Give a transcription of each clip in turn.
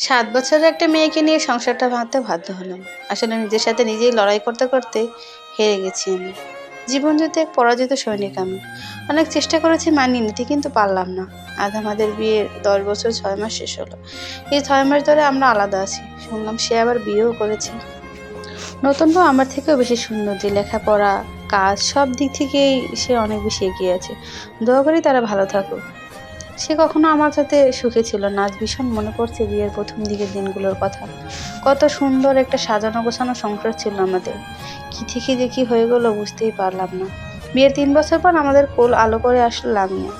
সাত বছরের একটা মেয়েকে নিয়ে সংসারটা ভাঙতে বাধ্য হলাম। আসলে নিজের সাথে নিজেই লড়াই করতে করতে হেরে গেছি আমি। জীবন যুদ্ধে এক পরাজিত সৈনিক আমি। অনেক চেষ্টা করেছি মানিয়ে নিতে, কিন্তু পারলাম না। আজ আমাদের বিয়ের দশ বছর ছয় মাস শেষ হলো। এই ছয় মাস ধরে আমরা আলাদা আছি। শুনলাম সে আবার বিয়েও করেছে। নতুন বউ আমার থেকেও বেশি সুন্দর। যে লেখাপড়া, কাজ, সব দিক থেকেই সে অনেক বেশি এগিয়ে আছে। দোয়া করি তারা ভালো থাকুক। সে কখনো আমার সাথে সুখে ছিল না। আজ ভীষণ মনে পড়ছে বিয়ের প্রথম দিকের দিনগুলোর কথা। কত সুন্দর একটা সাজানো গোছানো সংসার ছিল আমাদের। কি থেকে কি হয়ে গেলো বুঝতেই পারলাম না। বিয়ের তিন বছর পর আমাদের কোল আলো করে আসলো লামিয়া।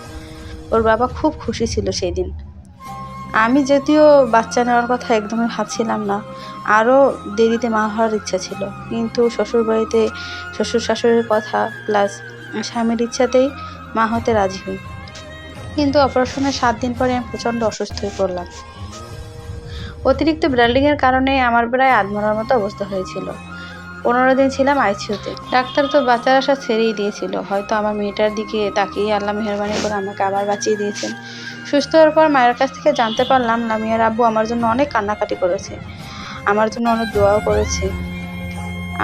ওর বাবা খুব খুশি ছিল সেই দিন আমি যদিও বাচ্চা নেওয়ার কথা একদমই ভাবছিলাম না। আরও দেরিতে মা হওয়ার ইচ্ছা ছিল। কিন্তু শ্বশুর বাড়িতে শ্বশুর শাশুড়ির কথা, প্লাস স্বামীর ইচ্ছাতেই মা হতে রাজি হই। কিন্তু অপারেশনের সাত দিন পরে আমি প্রচণ্ড অসুস্থ হয়ে পড়লাম। অতিরিক্ত ব্লিডিংয়ের কারণে আমার প্রায় আধমরার মতো অবস্থা হয়েছিল। পনেরো দিন ছিলাম আইসিউতে ডাক্তার তো বাঁচার আশা ছেড়েই দিয়েছিল। হয়তো আমার মেয়েটার দিকে তাকিয়ে আল্লাহ মেহরবানি করে আমাকে আবার বাঁচিয়ে দিয়েছেন। সুস্থ হওয়ার পর মায়ের কাছ থেকে জানতে পারলাম, লামিয়ার আব্বু আমার জন্য অনেক কান্নাকাটি করেছে। আমার জন্য অনেক দোয়াও করেছে।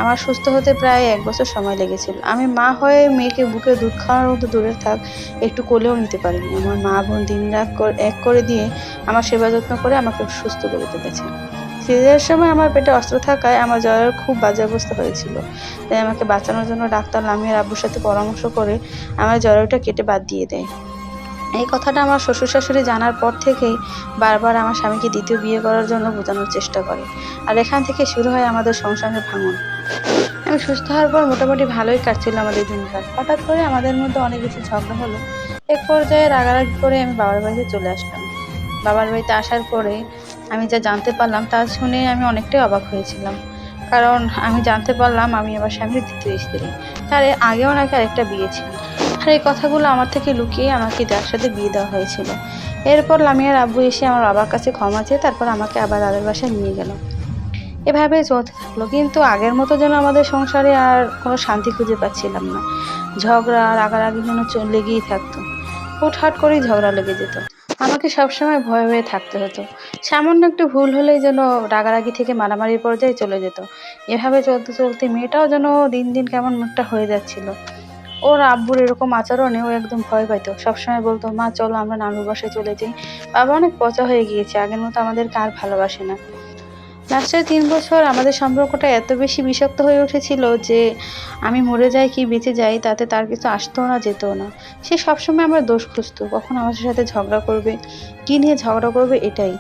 আমার সুস্থ হতে প্রায় এক বছর সময় লেগেছিল। আমি মা হয়ে মেয়েকে বুকে দুধ খাওয়ার মতো দূরে থাক, একটু কোলেও নিতে পারিনি। আমার মা বোন দিন রাত এক করে দিয়ে আমার সেবা যত্ন করে আমাকে সুস্থ করে তুলেছে। সিজারের সময় আমার পেটে অস্ত্র থাকায় আমার জ্বরের খুব বাজে অবস্থা হয়েছিল। তাই আমাকে বাঁচানোর জন্য ডাক্তার লামিয়ার আব্বুর সাথে পরামর্শ করে আমার জ্বরটা কেটে বাদ দিয়ে দেয়। এই কথাটা আমার শ্বশুর শাশুড়ি জানার পর থেকেই বারবার আমার স্বামীকে দ্বিতীয় বিয়ে করার জন্য বোঝানোর চেষ্টা করে। আর এখান থেকে শুরু হয় আমাদের সংসারের ভাঙন। আমি সুস্থ হওয়ার পর মোটামুটি ভালোই কাটছিল আমাদের দিনকাল। হঠাৎ করে আমাদের মধ্যে অনেক কিছু ঝগড়া হলো। এক পর্যায়ে রাগারাগি করে আমি বাবার বাড়িতে চলে আসলাম। বাবার বাড়িতে আসার পরে আমি যা জানতে পারলাম তা শুনে আমি অনেকটাই অবাক হয়েছিলাম। কারণ আমি জানতে পারলাম আমি আমার স্বামীর দ্বিতীয় স্ত্রী। তার আগেও নাকি আরেকটা বিয়ে ছিল। আর এই কথাগুলো আমার থেকে লুকিয়ে আমাকে যার সাথে বিয়ে দেওয়া হয়েছিল। এরপর লামিয়ার আব্বু এসে আমার বাবার কাছে ক্ষমা চেয়ে তারপর আমাকে আবার দাদার বাসায় নিয়ে গেল। এভাবে চলতে থাকল। কিন্তু আগের মতো যেন আমাদের সংসারে আর কোনো শান্তি খুঁজে পাচ্ছিলাম না। ঝগড়া, রাগারাগি যেন লেগেই থাকতো। হুটহাট করেই ঝগড়া লেগে যেত। আমাকে সবসময় ভয়ে ভয়ে থাকতে হতো। সামান্য একটু ভুল হলেই যেন রাগারাগি থেকে মারামারির পর্যায়ে চলে যেত। এভাবে চলতে চলতে মেয়েটাও যেন দিন দিন কেমন একটা হয়ে যাচ্ছিল। ওর আব্বুর এরকম আচরণে ও একদম ভয় পাইতো। সবসময় বলতো, মা, চলো আমরা নানুর বাসায় চলে যাই। বাবা অনেক পচা হয়ে গিয়েছে। আগের মতো আমাদেরকে আর ভালোবাসে না। লাস্টের তিন বছর আমাদের সম্পর্কটা এত বেশি বিষাক্ত হয়ে উঠেছিল যে আমি মরে যাই কি বেঁচে যাই, তাতে তার কিছু আসতো না, যেতও না। সে সবসময় আমার দোষ খুঁজতো কখন আমাদের সাথে ঝগড়া করবে। কী নিয়ে ঝগড়া করবে এটাই।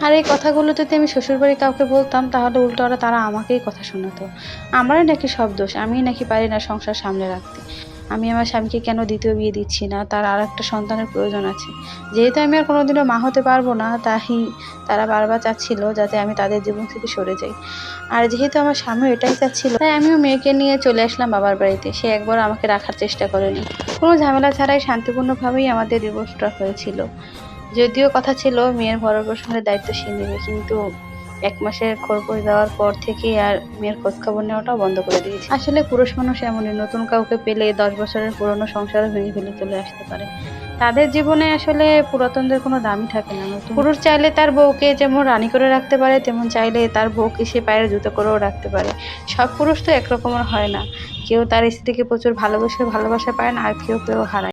আর এই কথাগুলো যদি আমি শ্বশুরবাড়ি কাউকে বলতাম, তাহলে উল্টো ওরা তারা আমাকেই কথা শোনাতো। আমারই নাকি সব দোষ, আমিই নাকি পারি না সংসার সামলে রাখতে। আমি আমার স্বামীকে কেন দ্বিতীয় বিয়ে দিচ্ছি না? তার আর একটা সন্তানের প্রয়োজন আছে। যেহেতু আমি আর কোনোদিনও মা হতে পারব না তাই তারা বারবার চাচ্ছিল যাতে আমি তাদের জীবন থেকে সরে যাই। আর যেহেতু আমার স্বামী এটাই চাচ্ছিল, তাই আমিও মেয়েকে নিয়ে চলে আসলাম বাবার বাড়িতে। সে একবার আমাকে রাখার চেষ্টা করেনি। কোনো ঝামেলা ছাড়াই শান্তিপূর্ণভাবেই আমাদের ডিভোর্সটা হয়েছিল। যদিও কথা ছিল, মেয়ের ভরণ পোষণের দায়িত্ব সে নেবে, কিন্তু এক মাসের খোরপোশ দেওয়ার পর থেকে আর মেয়ের খোঁজখবর নেওয়াটাও বন্ধ করে দিয়েছে। আসলে পুরুষ মানুষ এমনই, নতুন কাউকে পেলে দশ বছরের পুরনো সংসারও ভেঙে ফেলে চলে আসতে পারে। তাদের জীবনে আসলে পুরাতনদের কোনো দামই থাকে না। পুরুষ চাইলে তার বউকে যেমন রানী করে রাখতে পারে, তেমন চাইলে তার বউকে সে পায়ের জুতো করেও রাখতে পারে। সব পুরুষ তো একরকমের হয় না। কেউ তার স্ত্রীকে প্রচুর ভালোবেসে ভালোবাসা পায় না, আর কেউ কেউ হারায়।